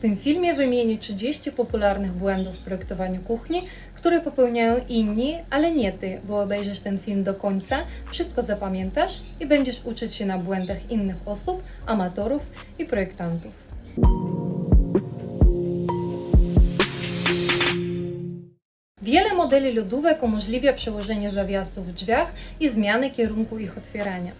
W tym filmie wymienię 30 popularnych błędów w projektowaniu kuchni, które popełniają inni, ale nie ty, bo obejrzysz ten film do końca, wszystko zapamiętasz i będziesz uczyć się na błędach innych osób, amatorów i projektantów. Wiele modeli lodówek umożliwia przełożenie zawiasów w drzwiach i zmianę kierunku ich otwierania.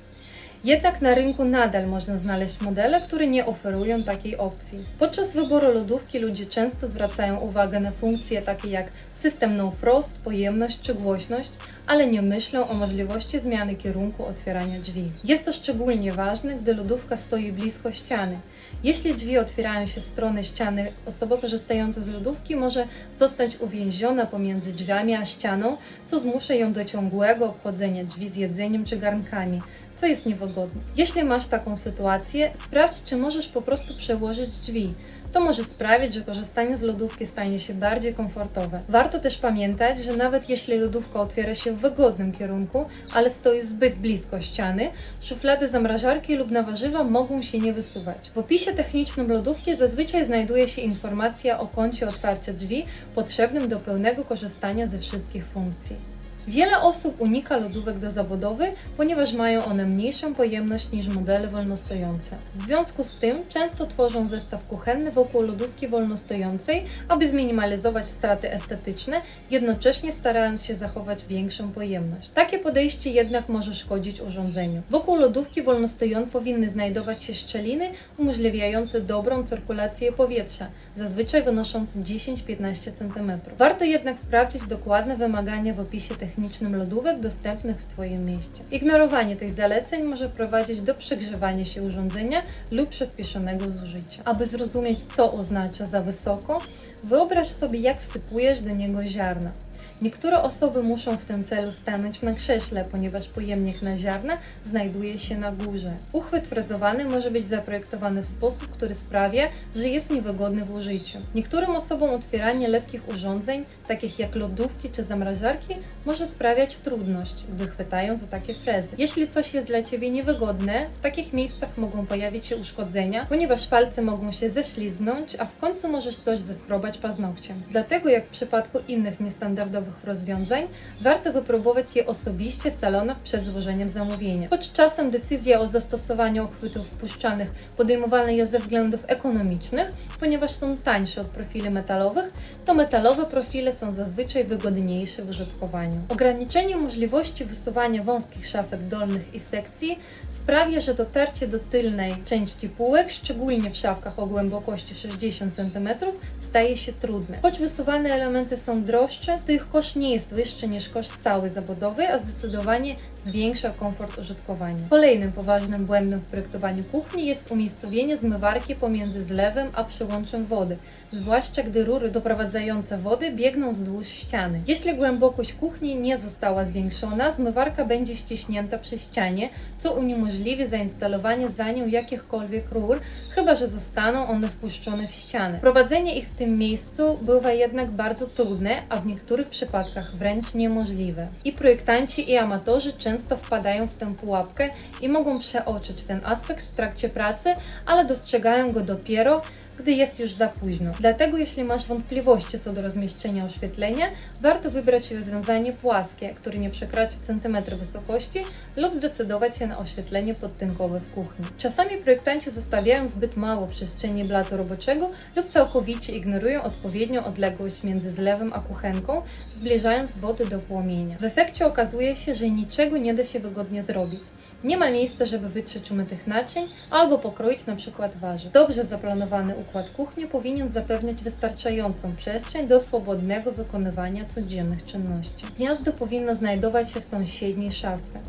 Jednak na rynku nadal można znaleźć modele, które nie oferują takiej opcji. Podczas wyboru lodówki ludzie często zwracają uwagę na funkcje takie jak system no frost, pojemność czy głośność, ale nie myślą o możliwości zmiany kierunku otwierania drzwi. Jest to szczególnie ważne, gdy lodówka stoi blisko ściany. Jeśli drzwi otwierają się w stronę ściany, osoba korzystająca z lodówki może zostać uwięziona pomiędzy drzwiami a ścianą, co zmusza ją do ciągłego obchodzenia drzwi z jedzeniem czy garnkami, co jest niewygodne. Jeśli masz taką sytuację, sprawdź, czy możesz po prostu przełożyć drzwi. To może sprawić, że korzystanie z lodówki stanie się bardziej komfortowe. Warto też pamiętać, że nawet jeśli lodówka otwiera się wygodnym kierunku, ale stoi zbyt blisko ściany, szuflady zamrażarki lub na warzywa mogą się nie wysuwać. W opisie technicznym lodówki zazwyczaj znajduje się informacja o kącie otwarcia drzwi potrzebnym do pełnego korzystania ze wszystkich funkcji. Wiele osób unika lodówek do zabudowy, ponieważ mają one mniejszą pojemność niż modele wolnostojące. W związku z tym często tworzą zestaw kuchenny wokół lodówki wolnostojącej, aby zminimalizować straty estetyczne, jednocześnie starając się zachować większą pojemność. Takie podejście jednak może szkodzić urządzeniu. Wokół lodówki wolnostojącej powinny znajdować się szczeliny umożliwiające dobrą cyrkulację powietrza, zazwyczaj wynoszące 10-15 cm. Warto jednak sprawdzić dokładne wymagania w opisie technicznym lodówek dostępnych w Twoim mieście. Ignorowanie tych zaleceń może prowadzić do przegrzewania się urządzenia lub przyspieszonego zużycia. Aby zrozumieć, co oznacza za wysoko, wyobraź sobie, jak wsypujesz do niego ziarna. Niektóre osoby muszą w tym celu stanąć na krześle, ponieważ pojemnik na ziarna znajduje się na górze. Uchwyt frezowany może być zaprojektowany w sposób, który sprawia, że jest niewygodny w użyciu. Niektórym osobom otwieranie lekkich urządzeń, takich jak lodówki czy zamrażarki, może sprawiać trudność, gdy chwytają za takie frezy. Jeśli coś jest dla Ciebie niewygodne, w takich miejscach mogą pojawić się uszkodzenia, ponieważ palce mogą się ześlizgnąć, a w końcu możesz coś zeskrobać paznokciem. Dlatego, jak w przypadku innych niestandardowych rozwiązań, warto wypróbować je osobiście w salonach przed złożeniem zamówienia. Choć czasem decyzja o zastosowaniu uchwytów wpuszczanych podejmowana jest ze względów ekonomicznych, ponieważ są tańsze od profili metalowych, to metalowe profile są zazwyczaj wygodniejsze w użytkowaniu. Ograniczenie możliwości wysuwania wąskich szafek dolnych i sekcji sprawia, że dotarcie do tylnej części półek, szczególnie w szafkach o głębokości 60 cm, staje się trudne. Choć wysuwane elementy są droższe, to ich koszt nie jest wyższy niż koszt całej zabudowy, a zdecydowanie zwiększa komfort użytkowania. Kolejnym poważnym błędem w projektowaniu kuchni jest umiejscowienie zmywarki pomiędzy zlewem a przyłączem wody, zwłaszcza gdy rury doprowadzające wody biegną wzdłuż ściany. Jeśli głębokość kuchni nie została zwiększona, zmywarka będzie ściśnięta przy ścianie, co uniemożliwi zainstalowanie za nią jakichkolwiek rur, chyba że zostaną one wpuszczone w ścianę. Prowadzenie ich w tym miejscu bywa jednak bardzo trudne, a w niektórych przypadkach wręcz niemożliwe. I projektanci i amatorzy często wpadają w tę pułapkę i mogą przeoczyć ten aspekt w trakcie pracy, ale dostrzegają go dopiero, gdy jest już za późno. Dlatego jeśli masz wątpliwości co do rozmieszczenia oświetlenia, warto wybrać rozwiązanie płaskie, które nie przekracza centymetru wysokości lub zdecydować się na oświetlenie podtynkowe w kuchni. Czasami projektanci zostawiają zbyt mało przestrzeni blatu roboczego lub całkowicie ignorują odpowiednią odległość między zlewem a kuchenką, zbliżając wody do płomienia. W efekcie okazuje się, że niczego nie da się wygodnie zrobić. Nie ma miejsca, żeby wytrzeć umytych naczyń albo pokroić na przykład warzyw. Dobrze zaplanowany układ kuchni powinien zapewniać wystarczającą przestrzeń do swobodnego wykonywania codziennych czynności. Gniazdo powinno znajdować się w sąsiedniej szafce.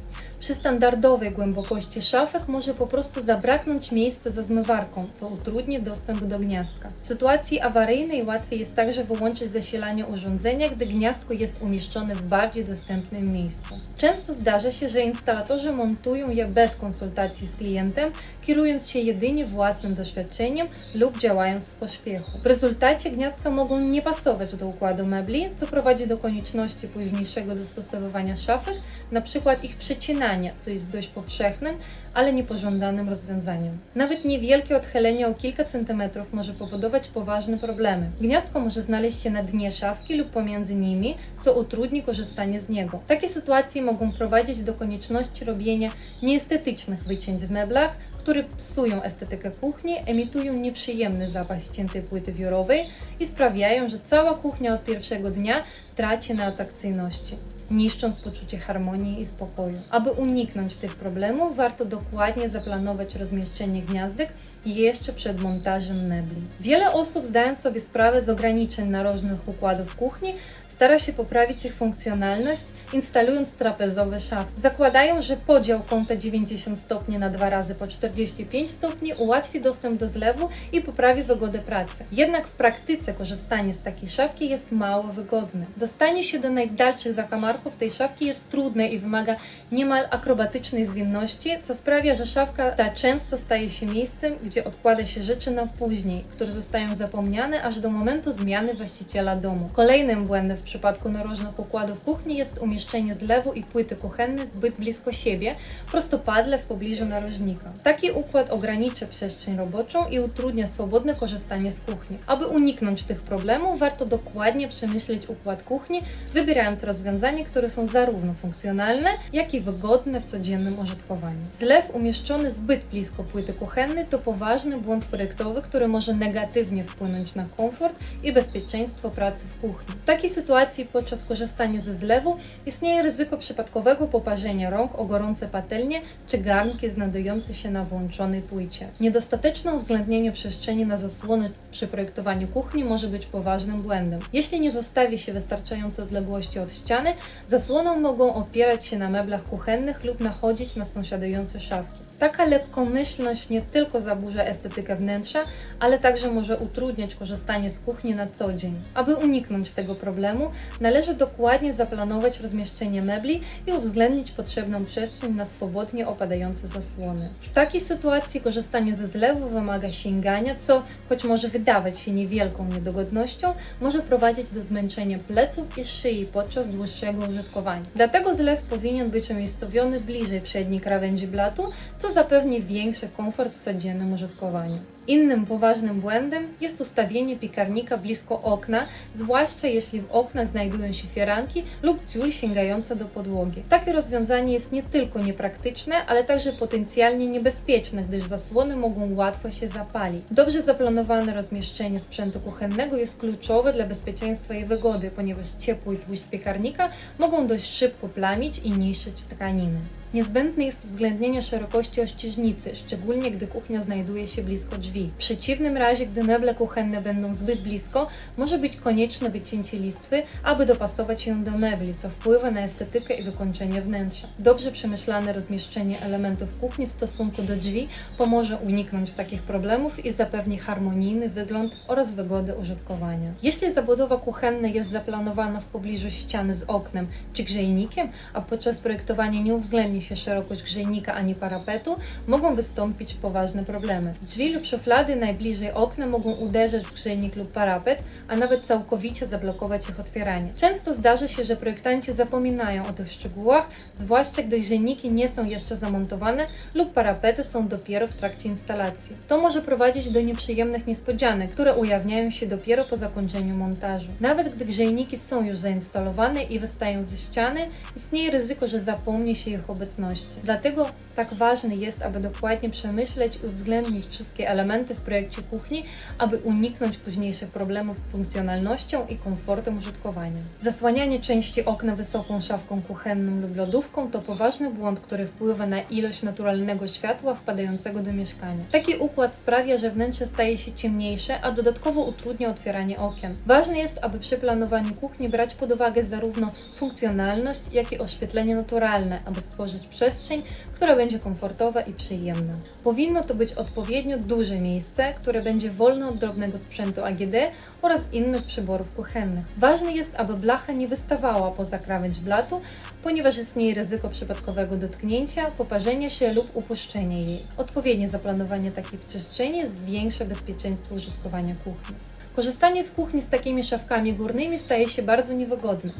Przy standardowej głębokości szafek może po prostu zabraknąć miejsca za zmywarką, co utrudni dostęp do gniazdka. W sytuacji awaryjnej łatwiej jest także wyłączyć zasilanie urządzenia, gdy gniazdko jest umieszczone w bardziej dostępnym miejscu. Często zdarza się, że instalatorzy montują je bez konsultacji z klientem, kierując się jedynie własnym doświadczeniem lub działając w pośpiechu. W rezultacie gniazdka mogą nie pasować do układu mebli, co prowadzi do konieczności późniejszego dostosowywania szafek, przykład ich przecinania co jest dość powszechnym, ale niepożądanym rozwiązaniem. Nawet niewielkie odchylenie o kilka centymetrów może powodować poważne problemy. Gniazdko może znaleźć się na dnie szafki lub pomiędzy nimi, co utrudni korzystanie z niego. Takie sytuacje mogą prowadzić do konieczności robienia nieestetycznych wycięć w meblach, które psują estetykę kuchni, emitują nieprzyjemny zapach ściętej płyty wiórowej i sprawiają, że cała kuchnia od pierwszego dnia traci na atrakcyjności, niszcząc poczucie harmonii i spokoju. Aby uniknąć tych problemów, warto dokładnie zaplanować rozmieszczenie gniazdek jeszcze przed montażem mebli. Wiele osób, zdając sobie sprawę z ograniczeń narożnych układów kuchni, stara się poprawić ich funkcjonalność, instalując trapezowe szafy. Zakładają, że podział kąta 90 stopni na dwa razy po 45 stopni ułatwi dostęp do zlewu i poprawi wygodę pracy. Jednak w praktyce korzystanie z takiej szafki jest mało wygodne. Dostanie się do najdalszych zakamarków tej szafki jest trudne i wymaga niemal akrobatycznej zwinności, co sprawia, że szafka ta często staje się miejscem, gdzie odkłada się rzeczy na później, które zostają zapomniane aż do momentu zmiany właściciela domu. Kolejnym błędem w przypadku narożnych układów kuchni jest umieszczenie zlewu i płyty kuchenne zbyt blisko siebie, prostopadle w pobliżu narożnika. Taki układ ogranicza przestrzeń roboczą i utrudnia swobodne korzystanie z kuchni. Aby uniknąć tych problemów, warto dokładnie przemyśleć układ kuchni, wybierając rozwiązania, które są zarówno funkcjonalne, jak i wygodne w codziennym użytkowaniu. Zlew umieszczony zbyt blisko płyty kuchennej to poważny błąd projektowy, który może negatywnie wpłynąć na komfort i bezpieczeństwo pracy w kuchni. W takiej sytuacji podczas korzystania ze zlewu istnieje ryzyko przypadkowego poparzenia rąk o gorące patelnie czy garnki znajdujące się na włączonej płycie. Niedostateczne uwzględnienie przestrzeni na zasłony przy projektowaniu kuchni może być poważnym błędem. Jeśli nie zostawi się wystarczającej odległości od ściany, zasłoną mogą opierać się na meblach kuchennych lub nachodzić na sąsiadujące szafki. Taka lekkomyślność nie tylko zaburza estetykę wnętrza, ale także może utrudniać korzystanie z kuchni na co dzień. Aby uniknąć tego problemu, należy dokładnie zaplanować rozmieszczenie mebli i uwzględnić potrzebną przestrzeń na swobodnie opadające zasłony. W takiej sytuacji korzystanie ze zlewu wymaga sięgania, co, choć może wydawać się niewielką niedogodnością, może prowadzić do zmęczenia pleców i szyi podczas dłuższego użytkowania. Dlatego zlew powinien być umiejscowiony bliżej przedniej krawędzi blatu, co zapewni większy komfort w codziennym użytkowaniu. Innym poważnym błędem jest ustawienie piekarnika blisko okna, zwłaszcza jeśli w oknach znajdują się firanki lub ciul sięgające do podłogi. Takie rozwiązanie jest nie tylko niepraktyczne, ale także potencjalnie niebezpieczne, gdyż zasłony mogą łatwo się zapalić. Dobrze zaplanowane rozmieszczenie sprzętu kuchennego jest kluczowe dla bezpieczeństwa i wygody, ponieważ ciepły tłuszcz z piekarnika mogą dość szybko plamić i niszczyć tkaniny. Niezbędne jest uwzględnienie szerokości ościeżnicy, szczególnie gdy kuchnia znajduje się blisko drzwi. W przeciwnym razie, gdy meble kuchenne będą zbyt blisko, może być konieczne wycięcie listwy, aby dopasować ją do mebli, co wpływa na estetykę i wykończenie wnętrza. Dobrze przemyślane rozmieszczenie elementów kuchni w stosunku do drzwi pomoże uniknąć takich problemów i zapewni harmonijny wygląd oraz wygodę użytkowania. Jeśli zabudowa kuchenna jest zaplanowana w pobliżu ściany z oknem czy grzejnikiem, a podczas projektowania nie uwzględni się szerokość grzejnika ani parapetu, mogą wystąpić poważne problemy. Drzwi lub szuflady najbliżej okna mogą uderzyć w grzejnik lub parapet, a nawet całkowicie zablokować ich otwieranie. Często zdarza się, że projektanci zapominają o tych szczegółach, zwłaszcza gdy grzejniki nie są jeszcze zamontowane lub parapety są dopiero w trakcie instalacji. To może prowadzić do nieprzyjemnych niespodzianek, które ujawniają się dopiero po zakończeniu montażu. Nawet gdy grzejniki są już zainstalowane i wystają ze ściany, istnieje ryzyko, że zapomni się ich obecności. Dlatego tak ważne jest, aby dokładnie przemyśleć i uwzględnić wszystkie elementy w projekcie kuchni, aby uniknąć późniejszych problemów z funkcjonalnością i komfortem użytkowania. Zasłanianie części okna wysoką szafką kuchenną lub lodówką to poważny błąd, który wpływa na ilość naturalnego światła wpadającego do mieszkania. Taki układ sprawia, że wnętrze staje się ciemniejsze, a dodatkowo utrudnia otwieranie okien. Ważne jest, aby przy planowaniu kuchni brać pod uwagę zarówno funkcjonalność, jak i oświetlenie naturalne, aby stworzyć przestrzeń, która będzie komfortowa i przyjemna. Powinno to być odpowiednio duże miejsce, które będzie wolne od drobnego sprzętu AGD oraz innych przyborów kuchennych. Ważne jest, aby blacha nie wystawała poza krawędź blatu, ponieważ istnieje ryzyko przypadkowego dotknięcia, poparzenia się lub upuszczenia jej. Odpowiednie zaplanowanie takiej przestrzeni zwiększa bezpieczeństwo użytkowania kuchni. Korzystanie z kuchni z takimi szafkami górnymi staje się bardzo niewygodne.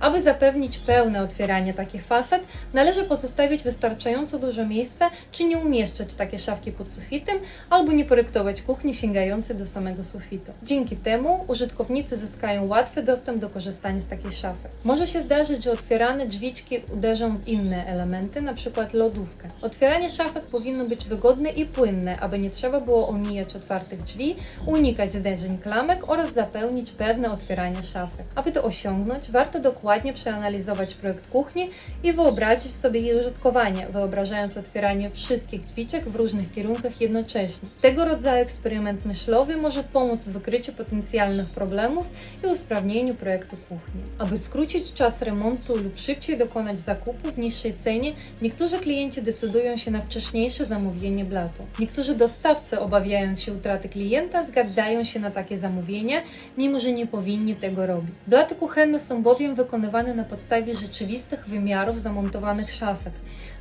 Aby zapewnić pełne otwieranie takich fasad, należy pozostawić wystarczająco dużo miejsca, czy nie umieszczać takie szafki pod sufitem, albo nie projektować kuchni sięgającej do samego sufitu. Dzięki temu użytkownicy zyskają łatwy dostęp do korzystania z takiej szafy. Może się zdarzyć, że otwierane drzwiczki uderzą w inne elementy, np. lodówkę. Otwieranie szafek powinno być wygodne i płynne, aby nie trzeba było omijać otwartych drzwi, unikać zderzeń oraz zapełnić pewne otwieranie szafek. Aby to osiągnąć, warto dokładnie przeanalizować projekt kuchni i wyobrazić sobie jej użytkowanie, wyobrażając otwieranie wszystkich drzwiczek w różnych kierunkach jednocześnie. Tego rodzaju eksperyment myślowy może pomóc w wykryciu potencjalnych problemów i usprawnieniu projektu kuchni. Aby skrócić czas remontu lub szybciej dokonać zakupu w niższej cenie, niektórzy klienci decydują się na wcześniejsze zamówienie blatu. Niektórzy dostawcy, obawiając się utraty klienta, zgadzają się na takie zamówienia, mimo że nie powinni tego robić. Blaty kuchenne są bowiem wykonywane na podstawie rzeczywistych wymiarów zamontowanych szafek,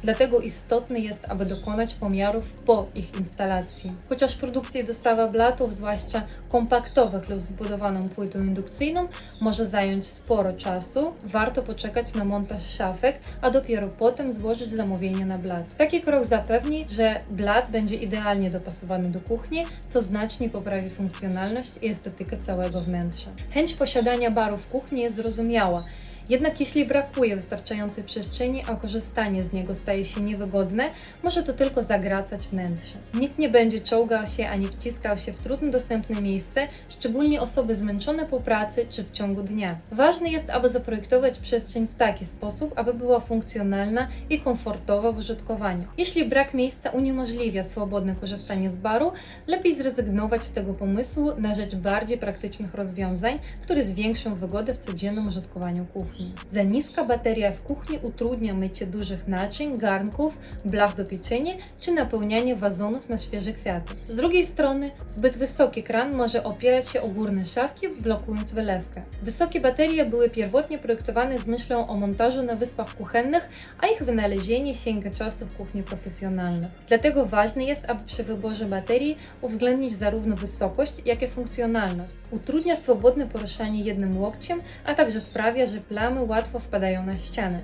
dlatego istotne jest, aby dokonać pomiarów po ich instalacji. Chociaż produkcja i dostawa blatów, zwłaszcza kompaktowych lub z wbudowaną płytą indukcyjną, może zająć sporo czasu, warto poczekać na montaż szafek, a dopiero potem złożyć zamówienie na blat. Taki krok zapewni, że blat będzie idealnie dopasowany do kuchni, co znacznie poprawi funkcjonalność i estetykę całego wnętrza. Chęć posiadania baru w kuchni jest zrozumiała. Jednak jeśli brakuje wystarczającej przestrzeni, a korzystanie z niego staje się niewygodne, może to tylko zagracać wnętrze. Nikt nie będzie czołgał się ani wciskał się w trudno dostępne miejsce, szczególnie osoby zmęczone po pracy czy w ciągu dnia. Ważne jest, aby zaprojektować przestrzeń w taki sposób, aby była funkcjonalna i komfortowa w użytkowaniu. Jeśli brak miejsca uniemożliwia swobodne korzystanie z baru, lepiej zrezygnować z tego pomysłu na rzecz bardziej praktycznych rozwiązań, które zwiększą wygodę w codziennym użytkowaniu kuchni. Za niska bateria w kuchni utrudnia mycie dużych naczyń, garnków, blach do pieczenia czy napełnianie wazonów na świeże kwiaty. Z drugiej strony, zbyt wysoki kran może opierać się o górne szafki, blokując wylewkę. Wysokie baterie były pierwotnie projektowane z myślą o montażu na wyspach kuchennych, a ich wynalezienie sięga czasów kuchni profesjonalnych. Dlatego ważne jest, aby przy wyborze baterii uwzględnić zarówno wysokość, jak i funkcjonalność. Utrudnia swobodne poruszanie jednym łokciem, a także sprawia, że plamy łatwo wpadają na ściany.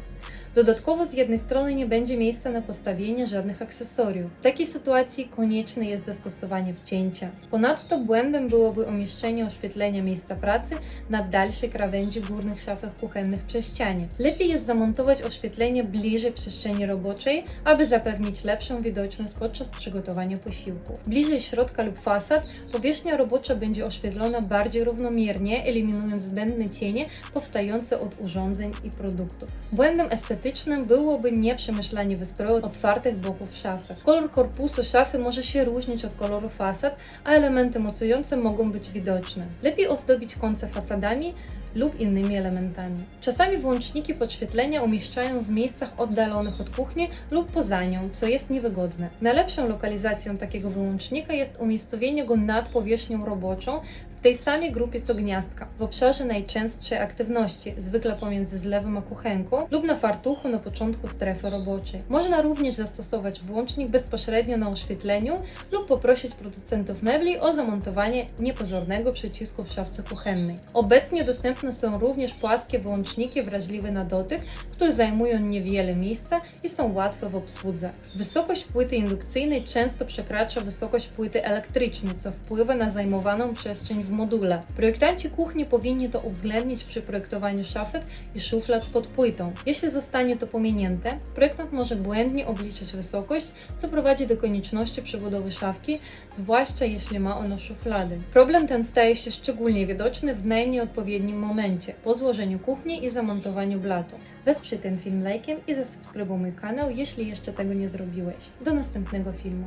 Dodatkowo z jednej strony nie będzie miejsca na postawienie żadnych akcesoriów. W takiej sytuacji konieczne jest dostosowanie wcięcia. Ponadto błędem byłoby umieszczenie oświetlenia miejsca pracy na dalszej krawędzi górnych szafek kuchennych przy ścianie. Lepiej jest zamontować oświetlenie bliżej przestrzeni roboczej, aby zapewnić lepszą widoczność podczas przygotowania posiłków. Bliżej środka lub fasad powierzchnia robocza będzie oświetlona bardziej równomiernie, eliminując zbędne cienie powstające od urządzeń i produktów. Błędem estetycznym byłoby nieprzemyślanie wystroju otwartych boków szafy. Kolor korpusu szafy może się różnić od koloru fasad, a elementy mocujące mogą być widoczne. Lepiej ozdobić końce fasadami lub innymi elementami. Czasami włączniki podświetlenia umieszczają w miejscach oddalonych od kuchni lub poza nią, co jest niewygodne. Najlepszą lokalizacją takiego wyłącznika jest umiejscowienie go nad powierzchnią roboczą tej samej grupie co gniazdka, w obszarze najczęstszej aktywności, zwykle pomiędzy zlewem a kuchenką lub na fartuchu na początku strefy roboczej. Można również zastosować włącznik bezpośrednio na oświetleniu lub poprosić producentów mebli o zamontowanie niepozornego przycisku w szafce kuchennej. Obecnie dostępne są również płaskie włączniki wrażliwe na dotyk, które zajmują niewiele miejsca i są łatwe w obsłudze. Wysokość płyty indukcyjnej często przekracza wysokość płyty elektrycznej, co wpływa na zajmowaną przestrzeń w module. Projektanci kuchni powinni to uwzględnić przy projektowaniu szafek i szuflad pod płytą. Jeśli zostanie to pominięte, projektant może błędnie obliczyć wysokość, co prowadzi do konieczności przebudowy szafki, zwłaszcza jeśli ma ona szuflady. Problem ten staje się szczególnie widoczny w najnieodpowiednim momencie, po złożeniu kuchni i zamontowaniu blatu. Wesprzyj ten film lajkiem i zasubskrybuj mój kanał, jeśli jeszcze tego nie zrobiłeś. Do następnego filmu.